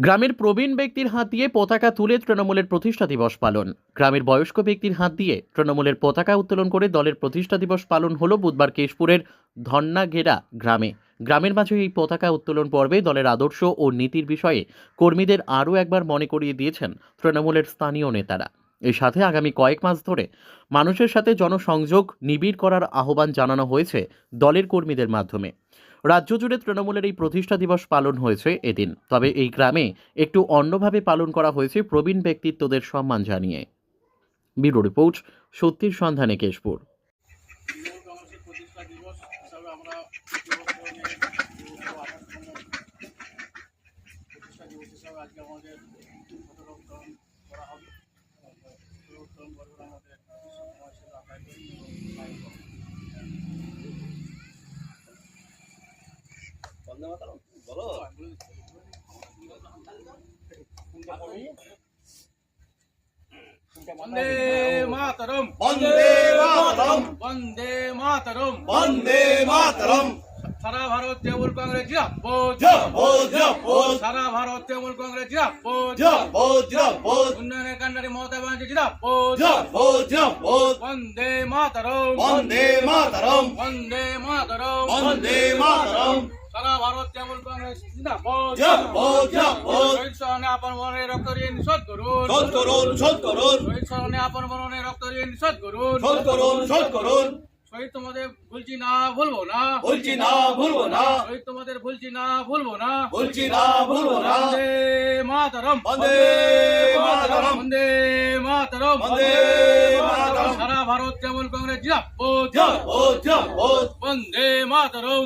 গ্রামের প্রবীণ ব্যক্তির হাত দিয়ে পতাকা তুলে তৃণমূলের প্রতিষ্ঠা দিবস পালন। গ্রামের বয়স্ক ব্যক্তির হাত দিয়ে তৃণমূলের পতাকা উত্তোলন করে দলের প্রতিষ্ঠা দিবস পালন হলো বুধবার কেশপুরের ধন্নাঘেরা গ্রামে। গ্রামের মাঝে এই পতাকা উত্তোলন পর্বে দলের আদর্শ ও নীতির বিষয়ে কর্মীদের আরও একবার মনে করিয়ে দিয়েছেন তৃণমূলের স্থানীয় নেতারা। এর সাথে আগামী কয়েক মাস ধরে মানুষের সাথে জনসংযোগ নিবিড় করার আহ্বান জানানো হয়েছে দলের কর্মীদের মাধ্যমে। রাজ্য জুড়ে তৃণমূলের এই প্রতিষ্ঠা দিবস পালন হয়েছে এদিন। তবে এই গ্রামে একটু অন্যভাবে পালন করা হয়েছে প্রবীণ ব্যক্তিত্বদের সম্মান জানিয়ে। ব্যুরো রিপোর্ট, সত্যির সন্ধানে কেশপুর। মানুষের প্রতিষ্ঠা বলো বন্দে মাতরম বন্দে মাতরম বন্দে মাতরম বন্দে মাতরম সারা ভারত তৃণমূল কংগ্রেস জিরাপোজ জপোজ জপোজ সারা ভারত তৃণমূল কংগ্রেস জিরাপোজ জপোজ জপোজ উন্নয়নের কান্ডারি মমতা ব্যানার্জি জিরাপোজ জপোজ জপোজ বন্দে মাতরম বন্দে মাতরম বন্দে মাতরম বন্দে মাতরম সারা ভারত তৃণমূল কংগ্রেস জিন্দাবাদ জপোজ জপোজ শহীদ স্মরণে আপন মনে রক্ত ঋণ শোধ করুন। শোধ করুন শোধ করুন। শহীদ স্মরণে আপন মনে রক্ত ঋণ শোধ করুন। শোধ করুন শোধ করুন। শহীদ তোমাদের ভুলছি না ভুলবো না। না ভুলবো না। শহীদ তোমাদের ভুলছি না ভুলবো না। না ভুলবো না। বন্দে মাতরম। বন্দে মাতরম। বন্দে মাতরম। বন্দে মাতরম। সারা ভারত তৃণমূল কংগ্রেস জিন্দাবাদ জপোজ জপোজ বন্দে মাতরম।